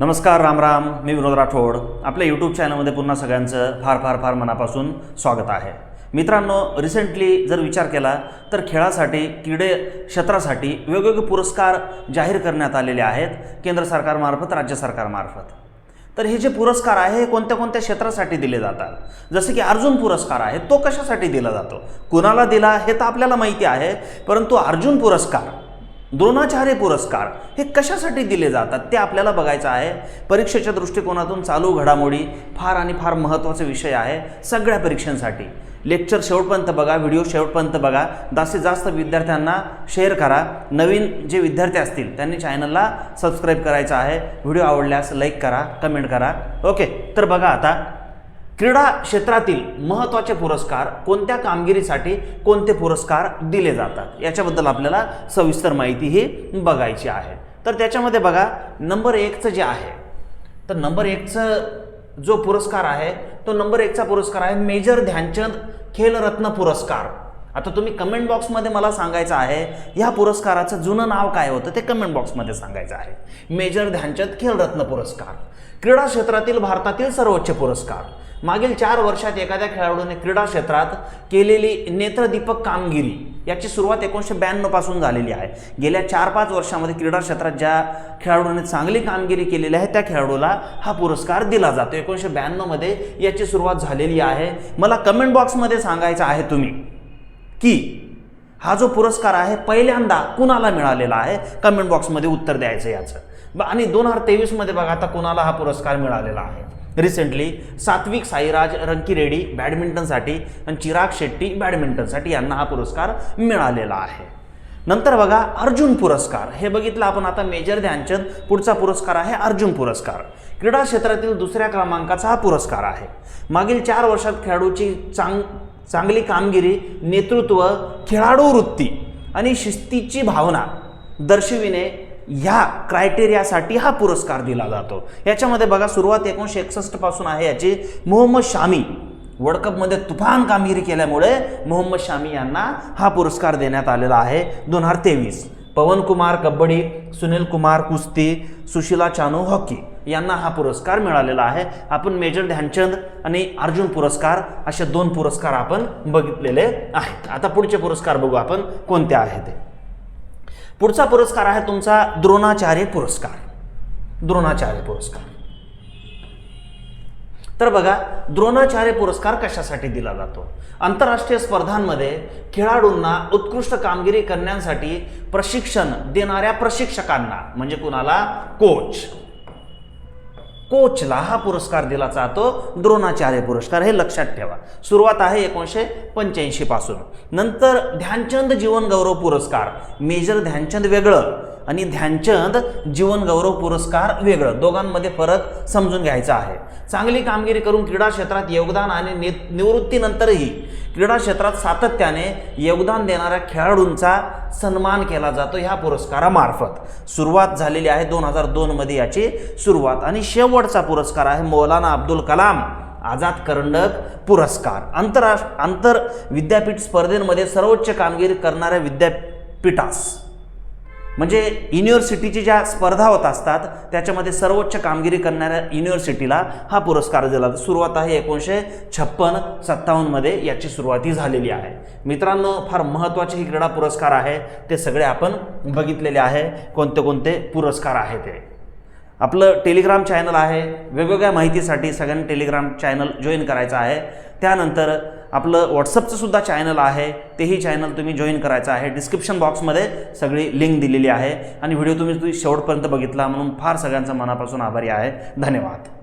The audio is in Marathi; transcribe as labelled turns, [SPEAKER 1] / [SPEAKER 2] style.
[SPEAKER 1] नमस्कार राम राम. मी विनोद राठोड. आपल्या यूट्यूब चॅनलमध्ये पुन्हा सगळ्यांचं फार फार फार मनापासून स्वागत आहे. मित्रांनो रिसेंटली जर विचार केला तर खेळासाठी क्रीडे क्षेत्रासाठी वेगवेगळे पुरस्कार जाहीर करण्यात आलेले आहेत केंद्र सरकारमार्फत राज्य सरकारमार्फत तर हे जे पुरस्कार आहे हे कोणत्या कोणत्या क्षेत्रासाठी दिले जातात? जसे की अर्जुन पुरस्कार आहे तो कशासाठी दिला जातो? कुणाला दिला हे तर आपल्याला माहिती आहे परंतु अर्जुन पुरस्कार द्रोणाचार्य पुरस्कार हे कशासाठी दिले जातात ते आपल्याला बघायचं आहे. परीक्षेच्या दृष्टिकोनातून चालू घडामोडी फार आणि फार महत्त्वाचा विषय आहे सगळ्या परीक्षांसाठी. लेक्चर शेवटपर्यंत बघा व्हिडिओ शेवटपर्यंत बघा. जास्तीत जास्त विद्यार्थ्यांना शेअर करा. नवीन जे विद्यार्थी असतील त्यांनी चॅनलला सबस्क्राईब करायचं आहे. व्हिडिओ आवडल्यास लाईक करा कमेंट करा. ओके तर बघा आता क्रीडा क्षेत्रातील महत्त्वाचे पुरस्कार कोणत्या कामगिरीसाठी कोणते पुरस्कार दिले जातात? याच्याबद्दल आपल्याला सविस्तर माहिती ही बघायची आहे. तर त्याच्यामध्ये बघा नंबर एकचं जे आहे तर नंबर एकचं जो पुरस्कार आहे तो नंबर एकचा पुरस्कार आहे मेजर ध्यानचंद खेलरत्न पुरस्कार. आता तुम्ही कमेंट बॉक्समध्ये मला सांगायचं आहे या पुरस्काराचं जुनं नाव काय होतं ते कमेंट बॉक्समध्ये सांगायचं आहे. मेजर ध्यानचंद खेलरत्न पुरस्कार. क्रीडा क्षेत्रातील भारतातील सर्वोच्च पुरस्कार. मागील चार वर्षात एखाद्या खेळाडूने क्रीडा क्षेत्रात केलेली नेत्रदीपक कामगिरी याची सुरुवात एकोणीसशे ब्याण्णवपासून झालेली आहे. गेल्या चार पाच वर्षामध्ये क्रीडा क्षेत्रात ज्या खेळाडूने चांगली कामगिरी केलेली आहे त्या खेळाडूला हा पुरस्कार दिला जातो. एकोणीसशे ब्याण्णवमध्ये याची सुरुवात झालेली आहे. मला कमेंट बॉक्समध्ये सांगायचं आहे तुम्ही की हा जो पुरस्कार आहे पहिल्यांदा कुणाला मिळालेला आहे? कमेंट बॉक्समध्ये उत्तर द्यायचं याचं. ब- आणि दोन हजार तेवीसमध्ये बघा आता कुणाला हा पुरस्कार मिळालेला आहे? रिसेंटली सात्विक साईराज रंकीरेड्डी बॅडमिंटनसाठी आणि चिराग शेट्टी बॅडमिंटनसाठी यांना हा पुरस्कार मिळालेला आहे. नंतर बघा अर्जुन पुरस्कार. हे बघितलं आपण आता मेजर ध्यानचंद पुढचा पुरस्कार आहे अर्जुन पुरस्कार. क्रीडा क्षेत्रातील दुसऱ्या क्रमांकाचा हा पुरस्कार आहे. मागील चार वर्षात खेळाडूची चांग चांगली कामगिरी नेतृत्व खेळाडू वृत्ती आणि शिस्तीची भावना दर्शविणे ह्या क्रायटेरियासाठी हा पुरस्कार दिला जातो. याच्यामध्ये बघा सुरुवात एकोणीसशे एकसष्टपासून आहे याची. मोहम्मद शामी वर्ल्ड कपमध्ये तुफान कामगिरी केल्यामुळे मोहम्मद शामी यांना हा पुरस्कार देण्यात आलेला आहे. दोन हजार तेवीस पवन कुमार कबड्डी सुनील कुमार कुस्ती सुशिला चानू हॉकी यांना हा पुरस्कार मिळालेला आहे. आपण मेजर ध्यानचंद आणि अर्जुन पुरस्कार असे दोन पुरस्कार आपण बघितलेले आहेत. आता पुढचे पुरस्कार बघू आपण कोणते आहे ते. पुढचा पुरस्कार आहे तुमचा द्रोणाचार्य पुरस्कार. द्रोणाचार्य पुरस्कार. तर बघा द्रोणाचार्य पुरस्कार कशासाठी दिला जातो? आंतरराष्ट्रीय स्पर्धांमध्ये खेळाडूंना उत्कृष्ट कामगिरी करण्यासाठी प्रशिक्षण देणाऱ्या प्रशिक्षकांना म्हणजे कुणाला? कोच. कोचला हा पुरस्कार दिला जातो. द्रोणाचार्य पुरस्कार हे लक्षात ठेवा. सुरुवात आहे एकोणीसशे पंच्याऐंशी पासून. नंतर ध्यानचंद जीवन गौरव पुरस्कार. मेजर ध्यानचंद वेगळं आणि ध्यानचंद जीवन गौरव पुरस्कार वेगळं. दोघांमध्ये फरक समजून घ्यायचा आहे. चांगली कामगिरी करून क्रीडा क्षेत्रात योगदान आणि नि निवृत्तीनंतरही क्रीडा क्षेत्रात सातत्याने योगदान देणाऱ्या खेळाडूंचा सन्मान केला जातो ह्या पुरस्कारामार्फत. सुरुवात झालेली आहे दोन हजार दोनमध्ये याची सुरुवात आणि शेवटचा पुरस्कार आहे मौलाना अब्दुल कलाम आझाद करंडक पुरस्कार. आंतरराष्ट्र आंतर विद्यापीठ स्पर्धेमध्ये सर्वोच्च कामगिरी करणाऱ्या विद्यापीठास म्हणजे युनिव्हर्सिटीची ज्या स्पर्धा होत असतात त्याच्यामध्ये सर्वोच्च कामगिरी करणाऱ्या युनिव्हर्सिटीला हा पुरस्कार दिला. सुरुवात आहे एकोणीसशे छप्पन सत्तावन्नमध्ये याची सुरुवाती झालेली आहे. मित्रांनो फार महत्त्वाचे ही क्रीडा पुरस्कार आहे. ते सगळे आपण बघितलेले आहे. कोणते कोणते पुरस्कार आहे ते आपलं टेलिग्राम चॅनल आहे. वेगवेगळ्या माहितीसाठी सगळ्यांनी टेलिग्राम चॅनल जॉईन करायचं आहे. त्यानंतर आपलं व्हॉट्सअपचं सुद्धा चॅनल आहे. तेही चॅनल तुम्ही जॉईन करायचं आहे. डिस्क्रिप्शन बॉक्समध्ये सगळी लिंक दिलेली आहे. आणि व्हिडिओ तुम्ही तुम्ही शेवटपर्यंत बघितला म्हणून फार सगळ्यांचा मनापासून आभारी आहे. धन्यवाद.